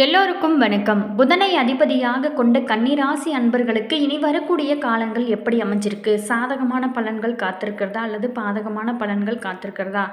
எல்லோருக்கும் வணக்கம். புதனை அதிபதியாக கொண்ட கன்னிராசி அன்பர்களுக்கு இனி வரக்கூடிய காலங்கள் எப்படி அமைஞ்சிருக்கு? சாதகமான பலன்கள் காத்திருக்கிறதா அல்லது பாதகமான பலன்கள் காத்திருக்கிறதா?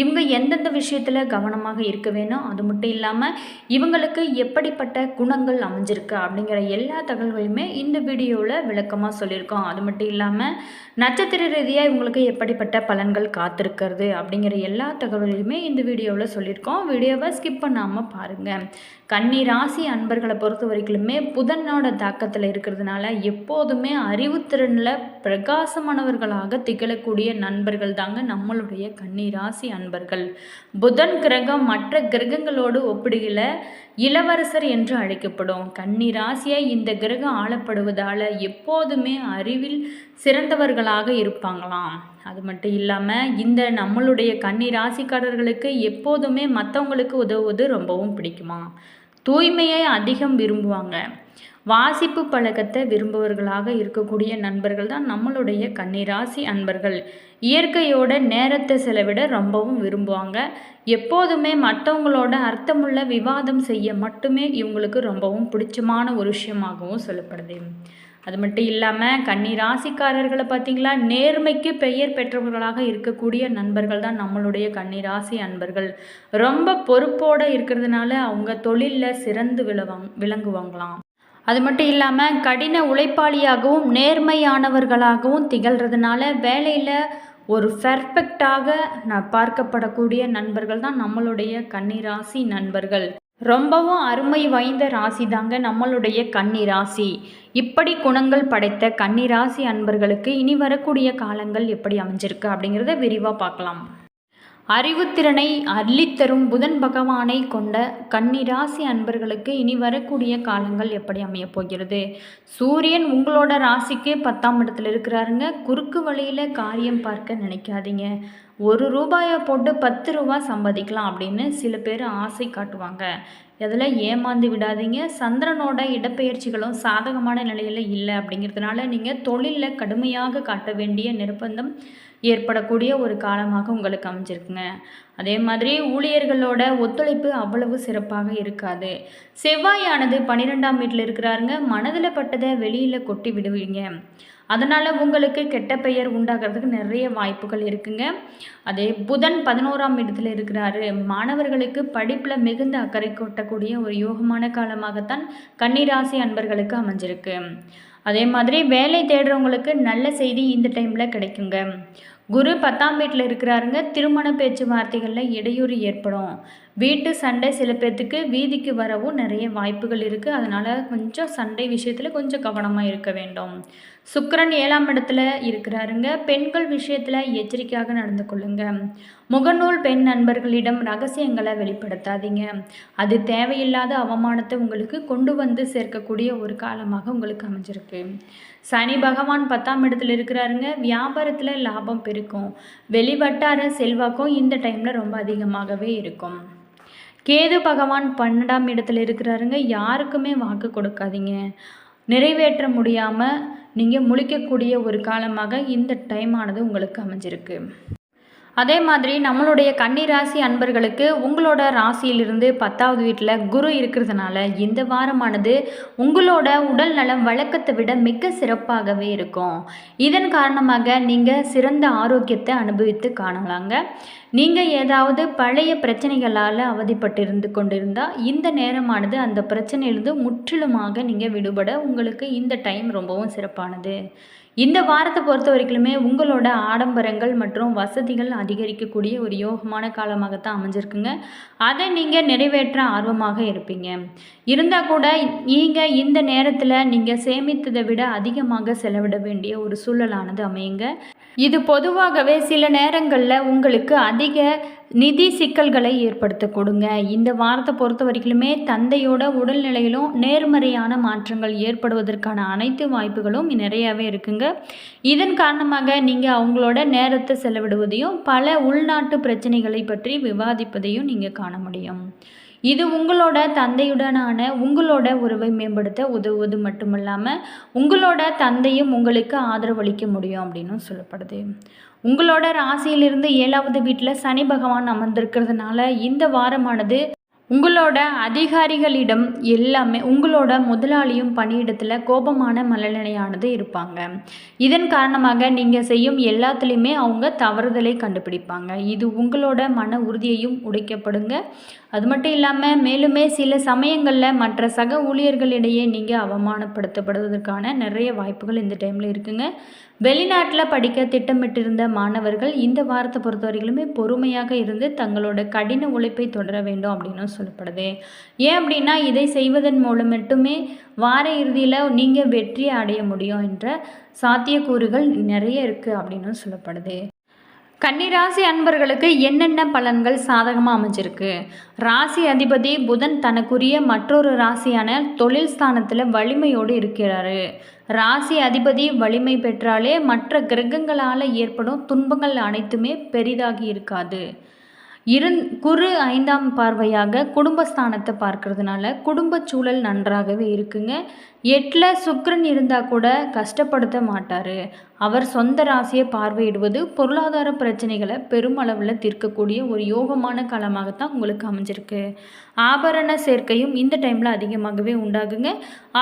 இவங்க எந்தெந்த விஷயத்தில் கவனமாக இருக்க வேணும்? அது மட்டும் இல்லாமல் இவங்களுக்கு எப்படிப்பட்ட குணங்கள் அமைஞ்சிருக்கு அப்படிங்கிற எல்லா தகவல்களையுமே இந்த வீடியோவில் விளக்கமாக சொல்லியிருக்கோம். அது மட்டும் இல்லாமல் நட்சத்திர ரீதியாக இவங்களுக்கு எப்படிப்பட்ட பலன்கள் காத்திருக்கிறது அப்படிங்கிற எல்லா தகவல்களையுமே இந்த வீடியோவில் சொல்லியிருக்கோம். வீடியோவை ஸ்கிப் பண்ணாமல் பாருங்கள் கண் கன்னி ராசி அன்பர்களை பொறுத்த வரைக்குமே புதனோட தாக்கத்தில் இருக்கிறதுனால எப்போதுமே அறிவுத்திறனில் பிரகாசமானவர்களாக திகழக்கூடிய நண்பர்கள் தாங்க நம்மளுடைய கன்னி ராசி அன்பர்கள். புதன் கிரகம் மற்ற கிரகங்களோடு ஒப்பிடுகிற இளவரசர் என்று அழைக்கப்படும். கன்னி ராசியை இந்த கிரகம் ஆளப்படுவதால் எப்போதுமே அறிவில் சிறந்தவர்களாக இருப்பாங்களாம். அது மட்டும் இல்லாமல் இந்த நம்மளுடைய கன்னி ராசிக்காரர்களுக்கு எப்போதுமே மற்றவங்களுக்கு உதவுவது ரொம்பவும் பிடிக்குமா தூய்மையை அதிகம் விரும்புவாங்க. வாசிப்பு பழக்கத்தை விரும்புவர்களாக இருக்கக்கூடிய நண்பர்கள் தான் நம்மளுடைய கன்னிராசி அன்பர்கள். இயற்கையோட நேரத்தை செலவிட ரொம்பவும் விரும்புவாங்க. எப்போதுமே மற்றவங்களோட அர்த்தமுள்ள விவாதம் செய்ய மட்டுமே இவங்களுக்கு ரொம்பவும் பிடிச்சமான ஒரு விஷயமாகவும் சொல்லப்படுது. அது மட்டும் இல்லாமல் கன்னி ராசிக்காரர்களை பார்த்தீங்களா நேர்மைக்கு பெயர் பெற்றவர்களாக இருக்கக்கூடிய நண்பர்கள் தான் நம்மளுடைய கன்னி ராசி அன்பர்கள். ரொம்ப பொறுப்போடு இருக்கிறதுனால அவங்க தொழிலில் சிறந்து விளவாங் விளங்குவாங்களாம். அது மட்டும் இல்லாமல் கடின உழைப்பாளியாகவும் நேர்மையானவர்களாகவும் திகழ்கிறதுனால வேலையில் ஒரு பெர்ஃபெக்டாக நான் பார்க்கப்படக்கூடிய நண்பர்கள் தான் நம்மளுடைய கன்னிராசி நண்பர்கள். ரொம்பவும் அருமை வாய்ந்த ராசி தாங்க நம்மளுடைய கன்னி ராசி. இப்படி குணங்கள் படைத்த கன்னி ராசி அன்பர்களுக்கு இனி வரக்கூடிய காலங்கள் எப்படி அமைஞ்சிருக்கு அப்படிங்கிறத விரிவாக பார்க்கலாம். அறிவுத்திறனை அள்ளித்தரும் புதன் பகவானை கொண்ட கன்னிராசி அன்பர்களுக்கு இனி வரக்கூடிய காலங்கள் எப்படி அமையப் போகிறது? சூரியன் உங்களோட ராசிக்கு பத்தாம் இடத்துல இருக்கிறாருங்க. குறுக்கு வழியில் காரியம் பார்க்க நினைக்காதீங்க. ஒரு ரூபாயை போட்டு பத்து ரூபா சம்பாதிக்கலாம் அப்படின்னு சில பேர் ஆசை காட்டுவாங்க. அதில் ஏமாந்து விடாதீங்க. சந்திரனோட இடப்பெயர்ச்சிகளும் சாதகமான நிலையில் இல்லை அப்படிங்கிறதுனால நீங்கள் தொழிலில் கடுமையாக காட்ட வேண்டிய நிர்பந்தம் ஏற்படக்கூடிய ஒரு காலமாக உங்களுக்கு அமைஞ்சிருக்குங்க. அதே மாதிரி ஊழியர்களோட ஒத்துழைப்பு அவ்வளவு சிறப்பாக இருக்காது. செவ்வாயானது பன்னிரெண்டாம் வீட்டில் இருக்கிறாருங்க. மனதில் பட்டதை வெளியில் கொட்டி விடுவீங்க. அதனால் உங்களுக்கு கெட்ட பெயர் உண்டாகிறதுக்கு நிறைய வாய்ப்புகள் இருக்குங்க. அதே புதன் பதினோராம் இடத்துல இருக்கிறாரு. மாணவர்களுக்கு படிப்பில் மிகுந்த அக்கறை கொட்டக்கூடிய ஒரு யோகமான காலமாகத்தான் கன்னிராசி அன்பர்களுக்கு அமைஞ்சிருக்கு. அதே மாதிரி வேலை தேடுறவங்களுக்கு நல்ல செய்தி இந்த டைமில் கிடைக்குங்க. குரு பத்தாம் வீட்டில் இருக்கிறாருங்க. திருமண பேச்சுவார்த்தைகளில் இடையூறு ஏற்படும். வீட்டு சண்டை சில பேர்த்துக்கு வீதிக்கு வரவும் நிறைய வாய்ப்புகள் இருக்குது அதனால் கொஞ்சம் சண்டை விஷயத்தில் கொஞ்சம் கவனமாக இருக்க வேண்டும். சுக்கரன் ஏழாம் இடத்துல இருக்கிறாருங்க. பெண்கள் விஷயத்தில் எச்சரிக்கையாக நடந்து கொள்ளுங்க. முகநூல் பெண் நண்பர்களிடம் ரகசியங்களை வெளிப்படுத்தாதீங்க. அது தேவையில்லாத அவமானத்தை உங்களுக்கு கொண்டு வந்து சேர்க்கக்கூடிய ஒரு காலமாக உங்களுக்கு அமைஞ்சிருக்கு. சனி பகவான் பத்தாம் இடத்துல இருக்கிறாருங்க. வியாபாரத்தில் லாபம் பெருக்கும். வெளிவட்டார செல்வாக்கும் இந்த டைமில் ரொம்ப அதிகமாகவே இருக்கும். கேது பகவான் பன்னெண்டாம் இடத்துல இருக்கிறாருங்க. யாருக்குமே வாக்கு கொடுக்காதீங்க. நிறைவேற்ற முடியாமல் நீங்கள் முழிக்கக்கூடிய ஒரு காலமாக இந்த டைம் ஆனது உங்களுக்கு அமைஞ்சிருக்கு. அதே மாதிரி நம்மளுடைய கன்னிராசி அன்பர்களுக்கு உங்களோட ராசியிலிருந்து பத்தாவது வீட்டில் குரு இருக்கிறதுனால இந்த வாரமானது உங்களோட உடல் நலம் வழக்கத்தை விட மிக சிறப்பாகவே இருக்கும். இதன் காரணமாக நீங்கள் சிறந்த ஆரோக்கியத்தை அனுபவித்து காணலாங்க. நீங்கள் ஏதாவது பழைய பிரச்சனைகளால் அவதிப்பட்டிருந்து கொண்டிருந்தால் இந்த நேரமானது அந்த பிரச்சனையிலிருந்து முற்றிலுமாக நீங்கள் விடுபட உங்களுக்கு இந்த டைம் ரொம்பவும் சிறப்பானது. இந்த வாரத்தை பொறுத்த வரைக்குமே உங்களோட ஆடம்பரங்கள் மற்றும் வசதிகள் அதிகரிக்கக்கூடிய ஒரு யோகமான காலமாகத்தான் அமைஞ்சிருக்குங்க. அதை நீங்கள் நிறைவேற்ற ஆர்வமாக இருப்பீங்க. இருந்தால் கூட நீங்கள் இந்த நேரத்தில் நீங்கள் சேமித்ததை விட அதிகமாக செலவிட வேண்டிய ஒரு சூழலானது அமையுங்க. இது பொதுவாகவே சில நேரங்களில் உங்களுக்கு அதிக நிதி சிக்கல்களை ஏற்படுத்த கொடுங்க. இந்த வாரத்தை பொறுத்த வரைக்குமே தந்தையோட உடல்நிலையிலும் நேர்மறையான மாற்றங்கள் ஏற்படுவதற்கான அனைத்து வாய்ப்புகளும் நிறையாவே இருக்குங்க. இதன் காரணமாக நீங்கள் அவங்களோட நேரத்தை செலவிடுவதையும் பல உள்நாட்டு பிரச்சனைகளை பற்றி விவாதிப்பதையும் நீங்கள் காண முடியும். இது உங்களோட தந்தையுடனான உங்களோட உறவை மேம்படுத்த உதவுவது மட்டுமல்லாமல் உங்களோட தந்தையும் உங்களுக்கு ஆதரவளிக்க முடியும் அப்படின்னு சொல்லப்படுது. உங்களோட ராசியிலிருந்து ஏழாவது வீட்டில் சனி பகவான் அமர்ந்திருக்கிறதுனால இந்த வாரமானது உங்களோட அதிகாரிகளிடம் எல்லாமே உங்களோட முதலாளியும் பணியிடத்தில் கோபமான மனநிலையானது இருப்பாங்க. இதன் காரணமாக நீங்கள் செய்யும் எல்லாத்துலேயுமே அவங்க தவறுதலை கண்டுபிடிப்பாங்க. இது உங்களோட மன உறுதியையும் உடைக்கப்படுங்க அது மட்டும் இல்லாமல் மேலுமே சில சமயங்களில் மற்ற சக ஊழியர்களிடையே நீங்கள் அவமானப்படுத்தப்படுவதற்கான நிறைய வாய்ப்புகள் இந்த டைமில் இருக்குங்க. வெளிநாட்டில் படிக்க திட்டமிட்டிருந்த மாணவர்கள் இந்த வாரத்தை பொறுத்த வரையிலுமே பொறுமையாக இருந்து தங்களோட கடின உழைப்பை தொடர வேண்டும் அப்படின்னு சொல்லப்படுது. ஏன் அப்படின்னா இதை செய்வதன் மூலம் மட்டுமே வார இறுதியில் நீங்கள் வெற்றி அடைய முடியும் என்ற சாத்தியக்கூறுகள் நிறைய இருக்குது அப்படின்னு சொல்லப்படுது. கன்னிராசி அன்பர்களுக்கு என்னென்ன பலன்கள் சாதகமாக அமைஞ்சிருக்கு? ராசி அதிபதி புதன் தனக்குரிய மற்றொரு ராசியான தொழில் ஸ்தானத்தில் வலிமையோடு இருக்கிறாரு. ராசி அதிபதி வலிமை பெற்றாலே மற்ற கிரகங்களால் ஏற்படும் துன்பங்கள் அனைத்துமே பெரிதாகி இருக்காது. இருந் குரு ஐந்தாம் பார்வையாக குடும்பஸ்தானத்தை பார்க்கறதுனால குடும்ப சூழல் நன்றாகவே இருக்குங்க. எட்டில் சுக்கரன் இருந்தால் கூட கஷ்டப்படுத்த மாட்டார். அவர் சொந்த ராசியை பார்வையிடுவது பொருளாதார பிரச்சனைகளை பெருமளவில் தீர்க்கக்கூடிய ஒரு யோகமான காலமாகத்தான் உங்களுக்கு அமைஞ்சிருக்கு. ஆபரண சேர்க்கையும் இந்த டைமில் அதிகமாகவே உண்டாகுங்க.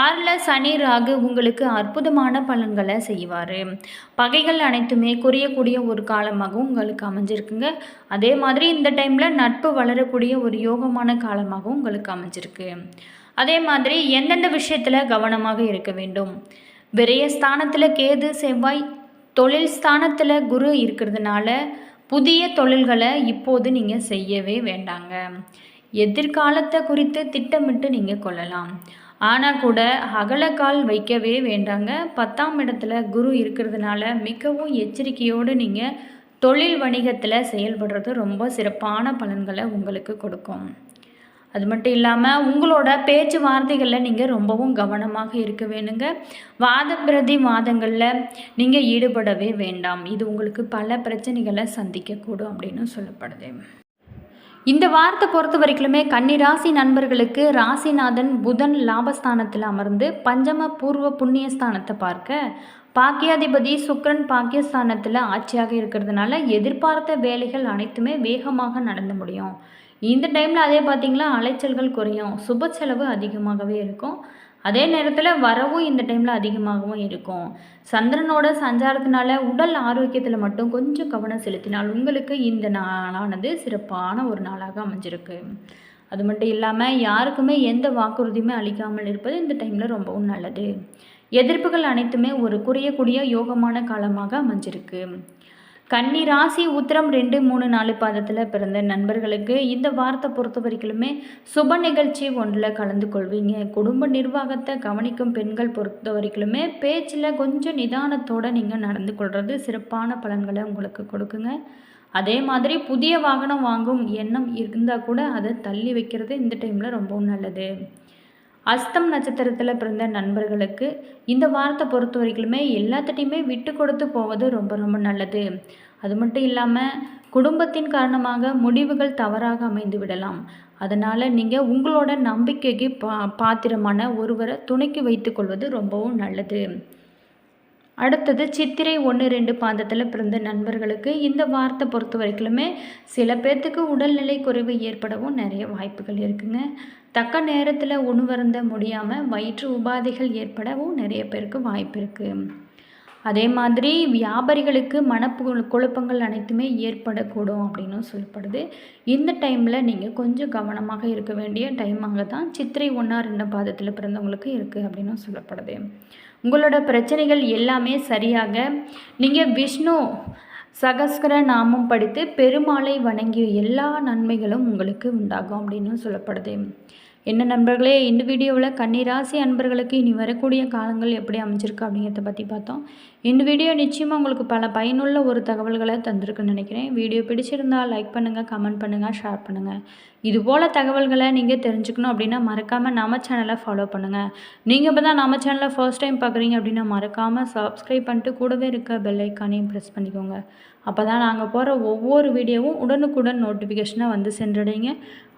ஆறில் சனி ராகு உங்களுக்கு அற்புதமான பலன்களை செய்வார். பகைகள் அனைத்துமே குறையக்கூடிய ஒரு காலமாகவும் உங்களுக்கு அமைஞ்சிருக்குங்க. அதே மாதிரி இந்த டைமில் நட்பு வளரக்கூடிய ஒரு யோகமான காலமாகவும் உங்களுக்கு அமைஞ்சிருக்கு. அதே மாதிரி எந்தெந்த விஷயத்தில் கவனமாக இருக்க வேண்டும்? விரயஸ்தானத்தில் கேது செவ்வாய் தொழில் ஸ்தானத்தில் குரு இருக்கிறதுனால புதிய தொழில்களை இப்போது நீங்கள் செய்யவே வேண்டாங்க. எதிர்காலத்தை குறித்து திட்டமிட்டு நீங்கள் கொள்ளலாம். ஆனால் கூட அகலக்கால் வைக்கவே வேண்டாங்க. பத்தாம் இடத்துல குரு இருக்கிறதுனால மிகவும் எச்சரிக்கையோடு நீங்கள் தொழில் வணிகத்தில் செயல்படுறது ரொம்ப சிறப்பான பலன்களை உங்களுக்கு கொடுக்கும். அது மட்டும் இல்லாமல் உங்களோட பேச்சு வார்த்தைகளில் நீங்கள் ரொம்பவும் கவனமாக இருக்க வேணுங்க. வாத பிரதி வாதங்களில் நீங்கள் ஈடுபடவே வேண்டாம். இது உங்களுக்கு பல பிரச்சனைகளை சந்திக்கக்கூடும் அப்படின்னு சொல்லப்படுது. இந்த வாரத்தை பொறுத்த வரைக்குமே கன்னிராசி நண்பர்களுக்கு ராசிநாதன் புதன் லாபஸ்தானத்தில் அமர்ந்து பஞ்சம பூர்வ புண்ணியஸ்தானத்தை பார்க்க பாக்கியாதிபதி சுக்ரன் பாக்கியஸ்தானத்தில் ஆட்சியாக இருக்கிறதுனால எதிர்பார்த்த வேலைகள் அனைத்துமே வேகமாக நடந்து முடியும். இந்த டைமில் அதே பார்த்திங்களா அலைச்சல்கள் குறையும். சுப செலவு அதிகமாகவே இருக்கும். அதே நேரத்தில் வரவும் இந்த டைமில் அதிகமாகவும் இருக்கும். சந்திரனோட சஞ்சாரத்தினால உடல் ஆரோக்கியத்தில் மட்டும் கொஞ்சம் கவனம் செலுத்தினால் உங்களுக்கு இந்த நாளானது சிறப்பான ஒரு நாளாக அமைஞ்சிருக்கு. அது மட்டும் இல்லாமல் யாருக்குமே எந்த வாக்குறுதியுமே அளிக்காமல் இருப்பது இந்த டைமில் ரொம்பவும் நல்லது. எதிர்ப்புகள் அனைத்துமே ஒரு குறையக்கூடிய யோகமான காலமாக அமைஞ்சிருக்கு. கன்னி ராசி உத்திரம் ரெண்டு மூணு நாலு பாதத்தில் பிறந்த நண்பர்களுக்கு இந்த வாரத்தை பொறுத்த வரைக்குமே சுப நிகழ்ச்சி ஒன்றில் கலந்து கொள்வீங்க. குடும்ப நிர்வாகத்தை கவனிக்கும் பெண்கள் பொறுத்த வரைக்குமே பேச்சில் கொஞ்சம் நிதானத்தோடு நீங்கள் நடந்து கொள்வது சிறப்பான பலன்களை உங்களுக்கு கொடுக்குங்க. அதே மாதிரி புதிய வாகனம் வாங்கும் எண்ணம் இருந்தால் கூட அதை தள்ளி வைக்கிறது இந்த டைமில் ரொம்பவும் நல்லது. அஸ்தம் நட்சத்திரத்தில் பிறந்த நண்பர்களுக்கு இந்த வாரத்தை பொறுத்த வரைக்குமே எல்லாத்திட்டையுமே விட்டு கொடுத்து போவது ரொம்ப ரொம்ப நல்லது. அது மட்டும் இல்லாமல் குடும்பத்தின் காரணமாக முடிவுகள் தவறாக அமைந்து விடலாம். அதனால் நீங்கள் உங்களோட நம்பிக்கைக்கு பா பாத்திரமான ஒருவரை துணைக்கு வைத்துக்கொள்வது ரொம்பவும் நல்லது. அடுத்தது சித்திரை ஒன்று ரெண்டு பாதத்தில் பிறந்த நண்பர்களுக்கு இந்த வார்த்தை பொறுத்த வரைக்குமே சில பேர்த்துக்கு உடல்நிலை குறைவு ஏற்படவும் நிறைய வாய்ப்புகள் இருக்குங்க. தக்க நேரத்தில் உணவருந்த முடியாமல் வயிற்று உபாதைகள் ஏற்படவும் நிறைய பேருக்கு வாய்ப்பு இருக்குது அதே மாதிரி வியாபாரிகளுக்கு மனப்பு குழப்பங்கள் அனைத்துமே ஏற்படக்கூடும் அப்படின்னு சொல்லப்படுது. இந்த டைமில் நீங்கள் கொஞ்சம் கவனமாக இருக்க வேண்டிய டைமாக தான் சித்திரை ஒன்றா ரெண்டு பாதத்தில் பிறந்தவங்களுக்கு இருக்குது அப்படின்னு சொல்லப்படுது. உங்களோட பிரச்சனைகள் எல்லாமே சரியாக. நீங்கள் விஷ்ணு சகஸ்கர நாமம் படித்து பெருமாளை வணங்கிய எல்லா நன்மைகளும் உங்களுக்கு உண்டாகும் அப்படின்னு சொல்லப்படுது. என்ன நண்பர்களே இந்த வீடியோவில் கன்னிராசி அன்பர்களுக்கு இனி வரக்கூடிய காலங்கள் எப்படி அமைஞ்சிருக்கு அப்படிங்கிறத பற்றி பார்த்தோம். இந்த வீடியோ நிச்சயமாக உங்களுக்கு பல பயனுள்ள ஒரு தகவல்களை தந்திருக்குன்னு நினைக்கிறேன். வீடியோ பிடிச்சிருந்தால் லைக் பண்ணுங்கள் கமெண்ட் பண்ணுங்கள் ஷேர் பண்ணுங்கள் இதுபோல் தகவல்களை நீங்கள் தெரிஞ்சுக்கணும் அப்படின்னா மறக்காமல் நம்ம சேனலை ஃபாலோ பண்ணுங்கள் நீங்கள் இப்போ தான் நம்ம சேனலை ஃபர்ஸ்ட் டைம் பார்க்குறீங்க அப்படின்னா மறக்காமல் சப்ஸ்கிரைப் பண்ணிட்டு கூடவே இருக்க பெல் ஐக்கானையும் ப்ரெஸ் பண்ணிக்கோங்க. அப்போ தான் நாங்கள் போகிற ஒவ்வொரு வீடியோவும் உடனுக்குடன் நோட்டிஃபிகேஷனாக வந்து சென்றடைங்க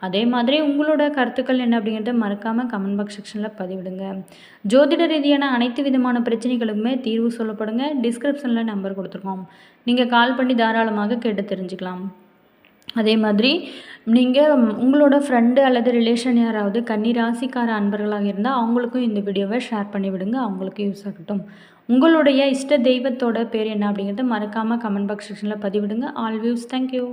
அதே மாதிரி உங்களோட கருத்துக்கள் என்ன அப்படிங்கிறத மறக்காமல் கமெண்ட் பாக்ஸ் செக்ஷனில் பதிவிடுங்க. ஜோதிட ரீதியான அனைத்து விதமான பிரச்சனைகளுக்குமே தீர்வு சொல்லப்படுங்க. டிஸ்கிரிப்ஷனில் நம்பர் கொடுத்துருக்கோம். நீங்கள் கால் பண்ணி தாராளமாக கேட்டு தெரிஞ்சுக்கலாம். அதே மாதிரி நீங்கள் உங்களோட ஃப்ரெண்டு அல்லது ரிலேஷன் யாராவது கன்னி ராசிக்கார அன்பர்களாக இருந்தால் அவங்களுக்கும் இந்த வீடியோவை ஷேர் பண்ணி விடுங்க. அவங்களுக்கும் யூஸ் ஆகட்டும் உங்களுடைய இஷ்ட தெய்வத்தோட பேர் என்ன அப்படிங்கிறத மறக்காமல் கமெண்ட் பாக்ஸ் செக்ஷனில் பதிவிடுங்க. All views thank you